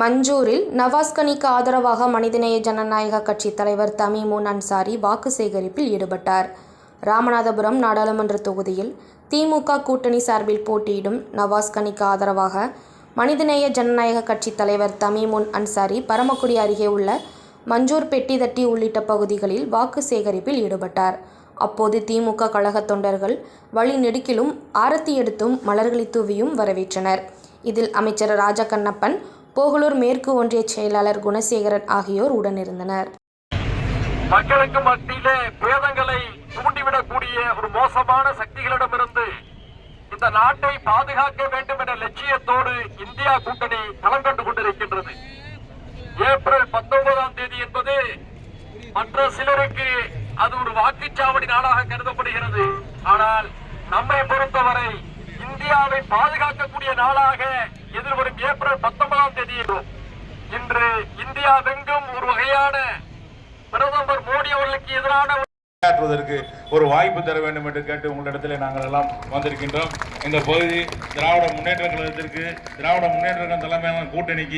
மஞ்சூரில் நவாஸ்கனிக்கு ஆதரவாக மனிதநேய ஜனநாயக கட்சி தலைவர் தமிமுன் அன்சாரி வாக்கு சேகரிப்பில் ஈடுபட்டார். ராமநாதபுரம் நாடாளுமன்ற தொகுதியில் திமுக கூட்டணி சார்பில் போட்டியிடும் நவாஸ்கனிக்கு ஆதரவாக மனிதநேய ஜனநாயக கட்சி தலைவர் தமிமுன் அன்சாரி பரமக்குடி அருகே உள்ள மஞ்சூர் பெட்டிதட்டி உள்ளிட்ட பகுதிகளில் வாக்கு சேகரிப்பில் ஈடுபட்டார். அப்போது திமுக கழக தொண்டர்கள் வழி நெடுக்கிலும் ஆரத்தி எடுத்தும் மலர்களை தூவியும் வரவேற்றனர். இதில் அமைச்சர் ராஜகண்ணப்பன் போகலூர் மேற்கு ஒன்றிய செயலாளர் குணசேகரன் ஆகியோர் உடனிருந்தனர். மக்களுக்கு மத்தியிலே பேதங்களை தூண்டிவிடக்கூடிய ஒரு மோசமான சக்திகளிடமிருந்து இந்த நாட்டை பாதுகாக்க வேண்டும் என்ற லட்சியத்தோடு இந்தியா கூட்டணி களம் கண்டு கொண்டிருக்கின்றது ஏப்ரல் பத்தொன்பதாம் தேதி என்பது மற்ற சிலருக்கு அது ஒரு வாக்குச்சாவடி நாளாக கருதப்படுகிறது ஆனால் நம்மை பொறுத்தவரை இந்தியாவை பாதுகாக்கக்கூடிய நாளாக எதிர்வரும் ஏப்ரல் பத்தொன்பது தேதி இன்று இந்தியாவெங்கும் ஒரு வகையான பிரதமர் மோடி அவர்களுக்கு எதிரான ஆற்றுவதற்கு ஒரு வாய்ப்பு தர வேண்டும் என்று கேட்டு உங்களிடத்தில் நாங்கள் எல்லாம் வந்திருக்கின்றோம். இந்த பகுதி திராவிட முன்னேற்ற கழகத்திற்கு திராவிட முன்னேற்ற கழகம் தலைமையிலான கூட்டணிக்கு